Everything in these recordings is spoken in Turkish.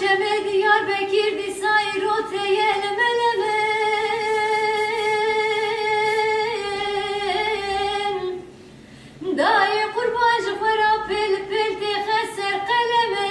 çeme diyar bekirdi sayrot eylemelemen Dayı kurbancı para pil pil di heser kaleme.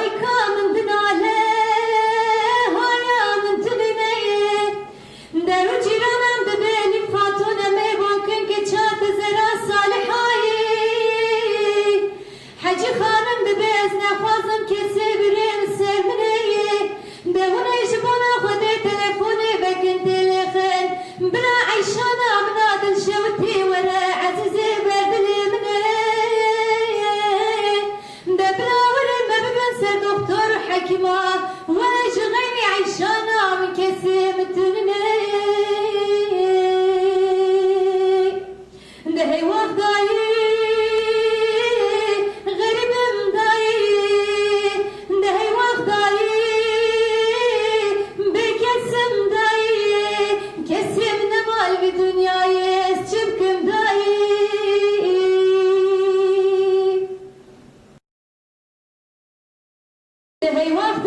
Welcome كما واشغلني عيشانا من كسم التنمي ده هي They may walk